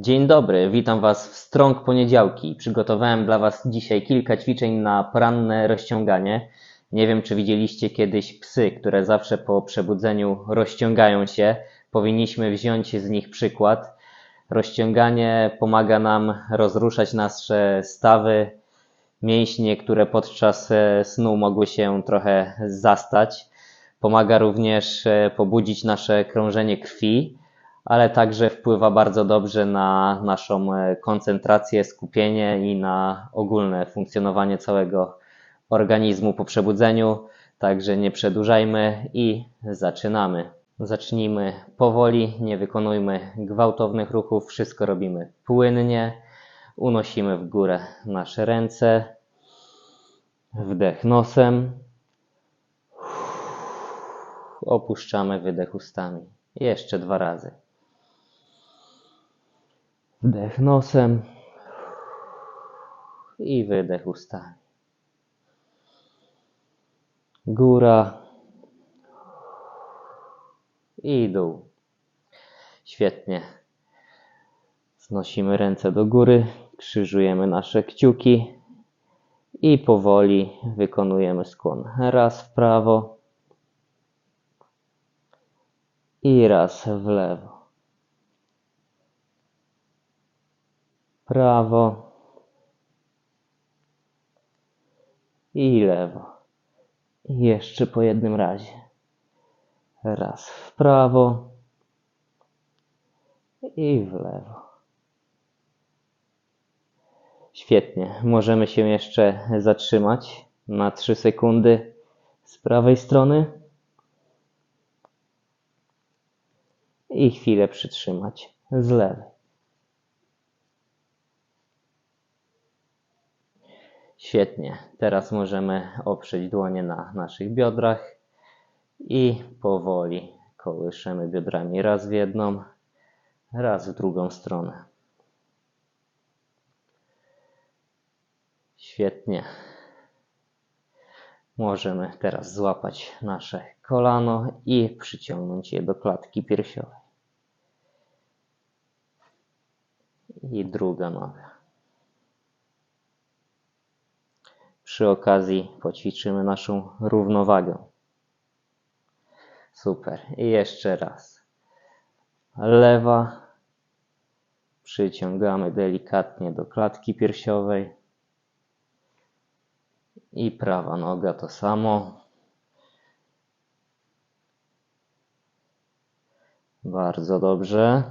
Dzień dobry, witam Was w Strong Poniedziałki. Przygotowałem dla Was dzisiaj kilka ćwiczeń na poranne rozciąganie. Nie wiem, czy widzieliście kiedyś psy, które zawsze po przebudzeniu rozciągają się. Powinniśmy wziąć z nich przykład. Rozciąganie pomaga nam rozruszać nasze stawy, mięśnie, które podczas e, snu mogły się trochę zastać. Pomaga również e, pobudzić nasze krążenie krwi, ale także wpływa bardzo dobrze na naszą e, koncentrację, skupienie i na ogólne funkcjonowanie całego organizmu po przebudzeniu. Także nie przedłużajmy i zaczynamy. Zacznijmy powoli, nie wykonujmy gwałtownych ruchów, wszystko robimy płynnie. Unosimy w górę nasze ręce. Wdech nosem. Opuszczamy wydech ustami. Jeszcze dwa razy. Wdech nosem i wydech ustami. Góra i dół. Świetnie. Znosimy ręce do góry, krzyżujemy nasze kciuki i powoli wykonujemy skłon. Raz w prawo i raz w lewo. Prawo i lewo. Jeszcze po jednym razie. Raz w prawo i w lewo. Świetnie. Możemy się jeszcze zatrzymać na 3 sekundy z prawej strony i chwilę przytrzymać z lewej. Świetnie. Teraz możemy oprzeć dłonie na naszych biodrach i powoli kołyszemy biodrami raz w jedną, raz w drugą stronę. Świetnie. Możemy teraz złapać nasze kolano i przyciągnąć je do klatki piersiowej. I druga noga. Przy okazji poćwiczymy naszą równowagę. Super. I jeszcze raz. Lewa. Przyciągamy delikatnie do klatki piersiowej. I prawa noga to samo. Bardzo dobrze.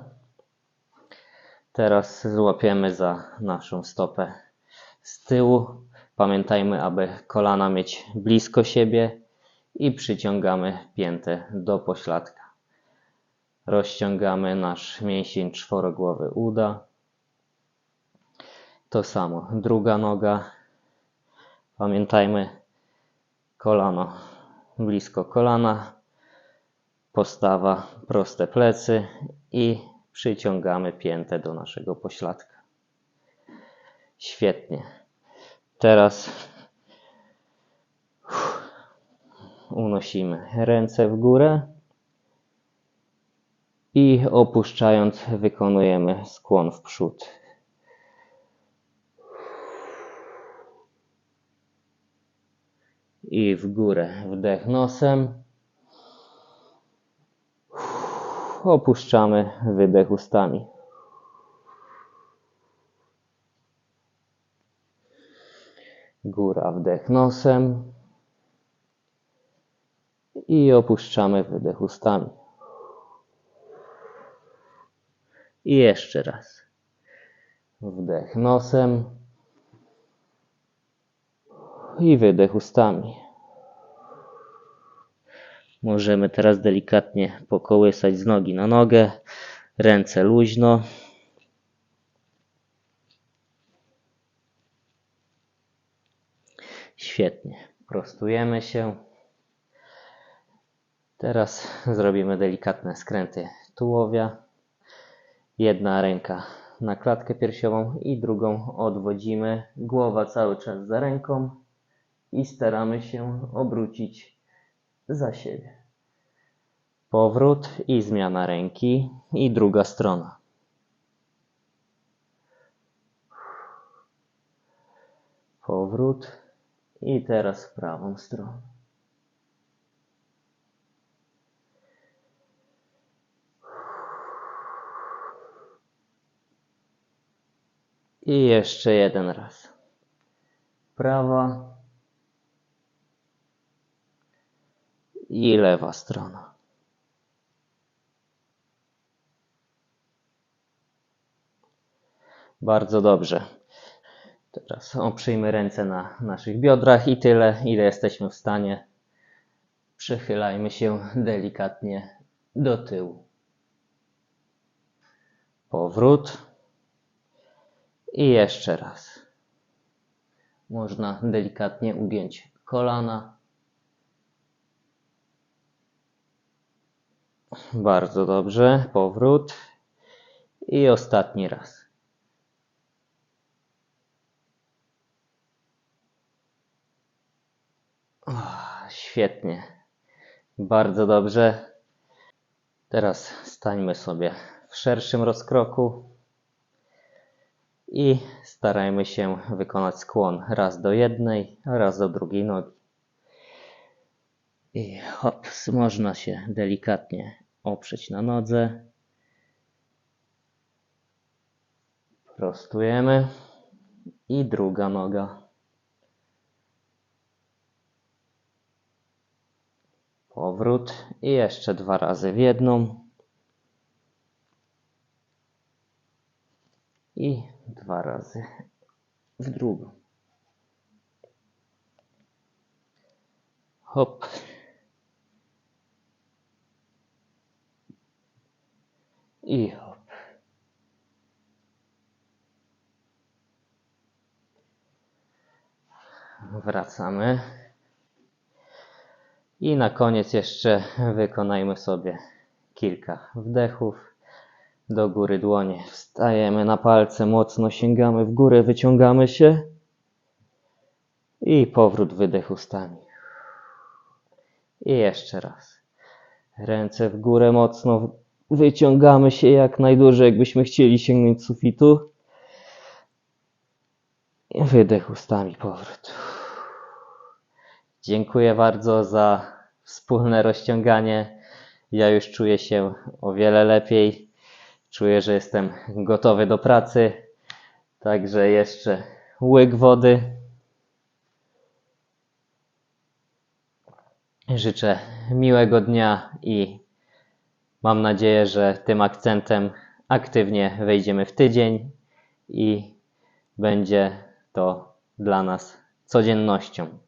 Teraz złapiemy za naszą stopę z tyłu. Pamiętajmy, aby kolana mieć blisko siebie i przyciągamy piętę do pośladka. Rozciągamy nasz mięsień czworogłowy uda. To samo. Druga noga. Pamiętajmy, kolano blisko kolana, postawa, proste plecy i przyciągamy piętę do naszego pośladka. Świetnie. Teraz unosimy ręce w górę i opuszczając wykonujemy skłon w przód. I w górę wdech nosem. Opuszczamy wydech ustami. Góra wdech nosem i opuszczamy wydech ustami. I jeszcze raz. Wdech nosem i wydech ustami. Możemy teraz delikatnie pokołysać z nogi na nogę, ręce luźno. Świetnie. Prostujemy się. Teraz zrobimy delikatne skręty tułowia. Jedna ręka na klatkę piersiową i drugą odwodzimy. Głowa cały czas za ręką i staramy się obrócić za siebie. Powrót i zmiana ręki i druga strona. Powrót i teraz w prawą stronę. I jeszcze jeden raz. Prawa i lewa strona. Bardzo dobrze. Teraz oprzyjmy ręce na naszych biodrach i tyle, ile jesteśmy w stanie. Przychylajmy się delikatnie do tyłu. Powrót. I jeszcze raz. Można delikatnie ugiąć kolana. Bardzo dobrze. Powrót. I ostatni raz. Świetnie. Bardzo dobrze. Teraz stańmy sobie w szerszym rozkroku i starajmy się wykonać skłon raz do jednej, raz do drugiej nogi. I hop, można się delikatnie oprzeć na nodze. Prostujemy i druga noga. Powrót i jeszcze dwa razy w jedną. I dwa razy w drugą. Hop. I hop. Wracamy. I na koniec jeszcze wykonajmy sobie kilka wdechów. Do góry dłonie. Wstajemy na palce, mocno sięgamy w górę, wyciągamy się. I powrót wydech ustami. I jeszcze raz. Ręce w górę mocno wyciągamy się jak najdłużej, jakbyśmy chcieli sięgnąć sufitu. I wydech ustami, powrót. Dziękuję bardzo za wspólne rozciąganie. Ja już czuję się o wiele lepiej. Czuję, że jestem gotowy do pracy. Także jeszcze łyk wody. Życzę miłego dnia i mam nadzieję, że tym akcentem aktywnie wejdziemy w tydzień i będzie to dla nas codziennością.